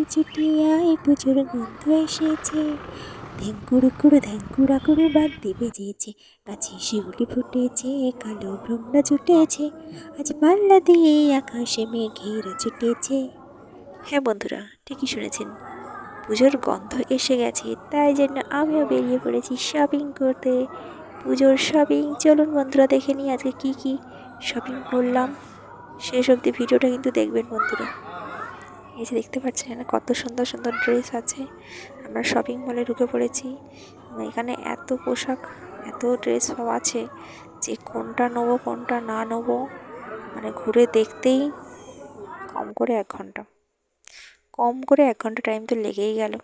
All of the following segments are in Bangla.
ছুটি ছুটি আয় পুজোর গন্ধ এসেছে। ধ্যাঙ্কুড়ু কুড়ু ধ্যাঙ্কুড়া কুড়ু বাদ দিবে যেছে কাছে শিউলি ফুটেছে, কালো ভ্রমরা জুটেছে। আজ পাল্লা দিয়ে আকাশে মেঘেরা ছুটেছে হ্যাঁ বন্ধুরা, ঠিকই শুনেছেন। পুজোর গন্ধ এসে গেছে, তাই জন্য আমিও বেরিয়ে পড়েছি শপিং করতে। পুজোর শপিং চলুন বন্ধুরা দেখে নিই আজকে কী কী শপিং করলাম। শেষ অবধি ভিডিওটা কিন্তু দেখবেন বন্ধুরা। এই যে দেখতে পাচ্ছেন এখানে কত সুন্দর সুন্দর ড্রেস আছে। আমরা শপিং মলে ঢুকে পড়েছি। এখানে এত পোশাক, এত ড্রেস সব আছে যে কোনটা নেব, কোনটা না নেব মানে ঘুরে দেখতেই কম করে এক ঘণ্টা। কম করে এক ঘণ্টা টাইম তো লেগেই গেল।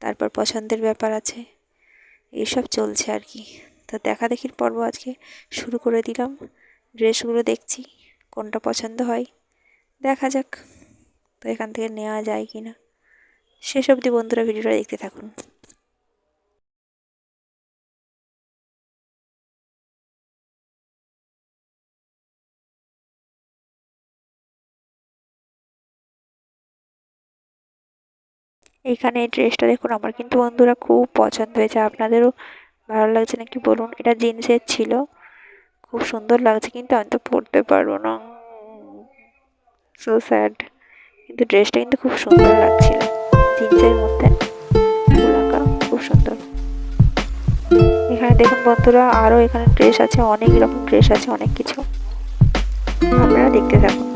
তারপর পছন্দের ব্যাপার আছে। এইসব চলছে আর কি। তো দেখা দেখির পর্ব আজকে শুরু করে দিলাম। ড্রেসগুলো দেখছি, কোনটা পছন্দ হয়, দেখা যাক। তো এখান থেকে নেওয়া যায় কি না? শেষ অবধি বন্ধুরা ভিডিওটা দেখতে থাকুন। এইখানে এই ড্রেসটা দেখুন, আমার কিন্তু বন্ধুরা খুব পছন্দ হয়েছে। আপনাদেরও ভালো লাগছে নাকি বলুন? এটা জিন্সের ছিল। খুব সুন্দর লাগছে কিন্তু আমি তো পরতে পারব না। সো স্যাড কিন্তু ড্রেসটা কিন্তু খুব সুন্দর লাগছিল। জিন্সের মধ্যে খুব সুন্দর। এখানে দেখুন বন্ধুরা, আরও এখানে ড্রেস আছে, অনেক রকম ড্রেস আছে, অনেক কিছু। আপনারা দেখতে থাকুন।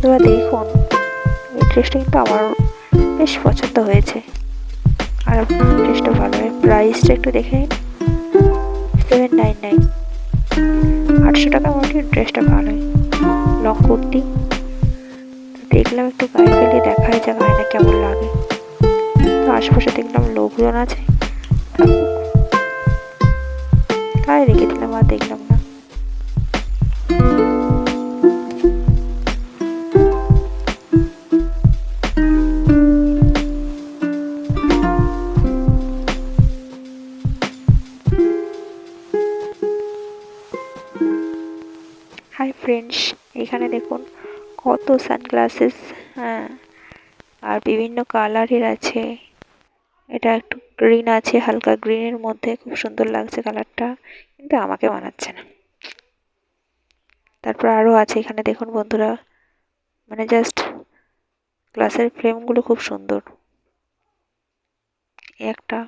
বন্ধুরা, দেখুন, এই ড্রেসটা কিন্তু আমার বেশ পছন্দ হয়েছে। আর ড্রেসটা ভালো হয় প্রাইসটা একটু দেখে নিন। সেভেন নাইন নাইন আটশো টাকা মোটামুটি ড্রেসটা ভালোই। লং কুর্তি। দেখলাম একটু গায়ে ফেলে দেখা যায় গায়ে কেমন লাগে। তো আশেপাশে দেখলাম লোকজন আছে। গায়ে রেখে দিলাম আর দেখলাম হাই ফ্রেন্ডস এখানে দেখুন, কত সানগ্লাসেস হ্যাঁ আর বিভিন্ন কালারের আছে। এটা একটু গ্রিন আছে, হালকা গ্রিনের মধ্যে। খুব সুন্দর লাগছে কালারটা কিন্তু আমাকে মানাচ্ছে না। তারপর আরও আছে, এখানে দেখুন বন্ধুরা মানে জাস্ট গ্লাসের ফ্রেমগুলো খুব সুন্দর। একটা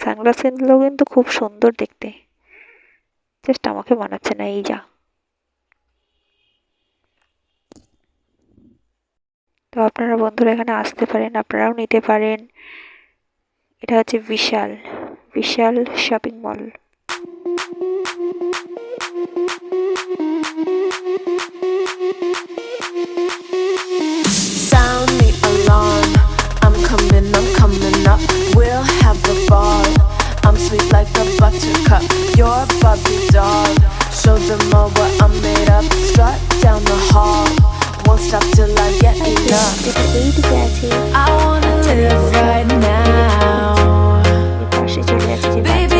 সানগ্লাসগুলো কিন্তু খুব সুন্দর দেখতে। জাস্ট আমাকে মানাচ্ছে না, এই যা। তো আপনারা বন্ধুরা এখানে আসতে পারেন, আপনারাও নিতে পারেন এটা হচ্ছে বিশাল বিশাল shopping mall Show them all what I'm made up. Strut down the hall. won't stop till I get enough. I wanna live right now. Baby,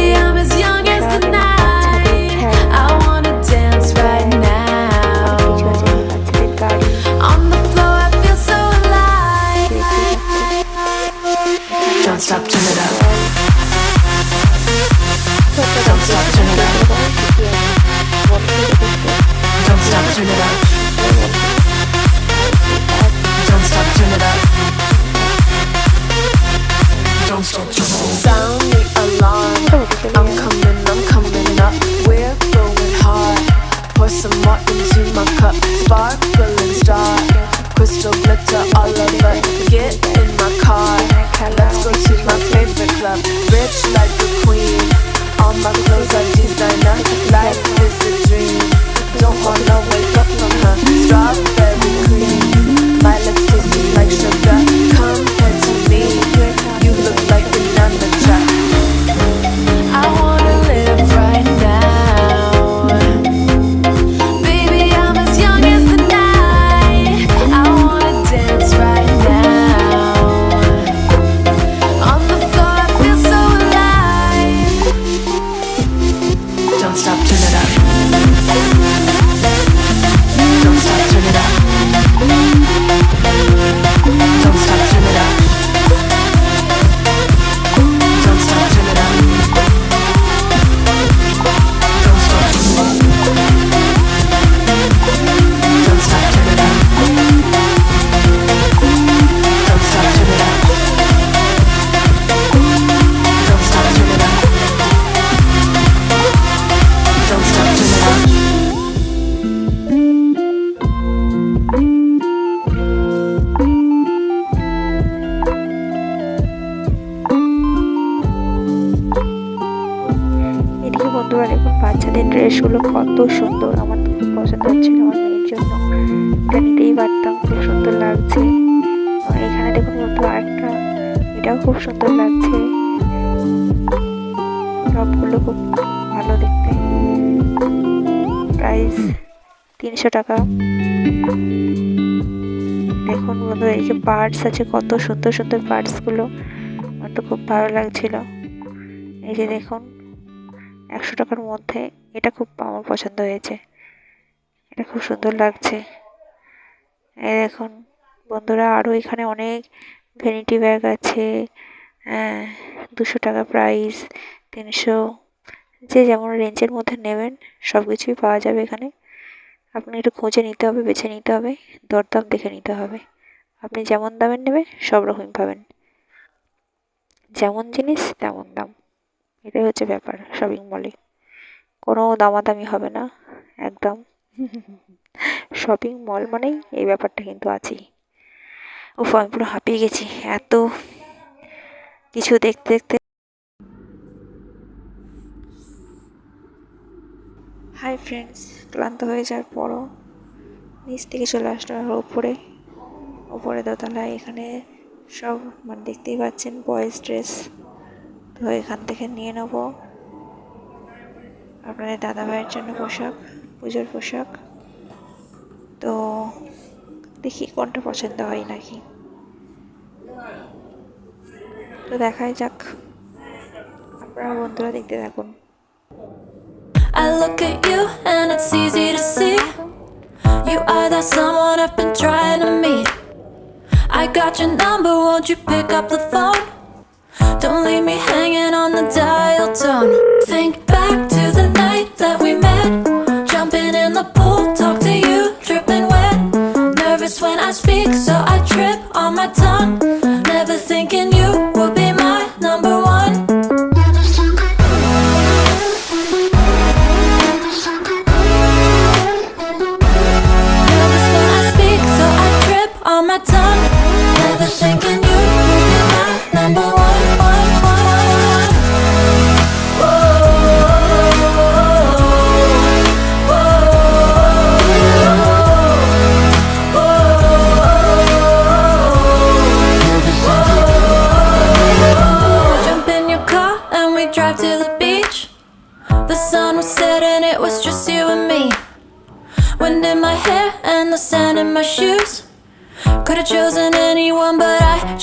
to Oliver. Get in my car, let's go to my favorite club. Rich like a queen, all my clothes are designer. Life is a dream, don't wanna wake up from her. Strawberry cream, my lips taste like sugar. ড্রেসগুলো কত সুন্দর আমার খুব পছন্দ হচ্ছিল আমার মেয়ের জন্য। এটা নিতেই পারতাম খুব সুন্দর লাগছে। এখানে দেখুন বন্ধু আরেকটা, এটাও খুব সুন্দর লাগছে। টপগুলো খুব ভালো দেখতে। প্রাইস তিনশো টাকা। দেখুন বন্ধু এই যে পার্টস আছে, কত সুন্দর সুন্দর পার্টসগুলো আমার তো খুব ভালো লাগছিল। এই যে দেখুন, একশো টাকার মধ্যে এটা খুব আমার পছন্দ হয়েছে। এটা খুব সুন্দর লাগছে। এই দেখুন, বন্ধুরা আরও এখানে অনেক ভ্যানিটি ব্যাগ আছে। দুশো টাকা প্রাইস তিনশো, যে যেমন রেঞ্জের মধ্যে নেবেন সব কিছুই পাওয়া যাবে এখানে। আপনি একটু খুঁজে নিতে হবে, বেছে নিতে হবে, দরদাম দেখে নিতে হবে। আপনি যেমন দামের নেবে সব রকমই পাবেন। যেমন জিনিস, তেমন দাম। এটাই হচ্ছে ব্যাপার শপিং মলে কোনো দামাদামি হবে না, একদম। শপিং মল মানেই এই ব্যাপারটা কিন্তু আছেই। উফ, আমি পুরো হাঁপিয়ে গেছি, এত কিছু দেখতে দেখতে। হাই ফ্রেন্ডস ক্লান্ত হয়ে যাওয়ার পরও নিচ থেকে চলে আসলাম আরও উপরে। উপরে দোতলায় এখানে সব মানে দেখতেই পাচ্ছেন বয়েজ ড্রেস তো এখান থেকে নিয়ে নেব। আপনাদের দাদা ভাইয়ের জন্য পোশাক পুজোর পোশাক তো দেখি কোনটা পছন্দ হয় নাকি তো দেখাই যাক আপনারা বন্ধুরা দেখতে থাকুন I look at you and it's easy to see. You are that someone I've been trying to meet. I got your number, won't you pick up the phone? Don't leave me hanging on the dial tone. My tongue. Anyone, but I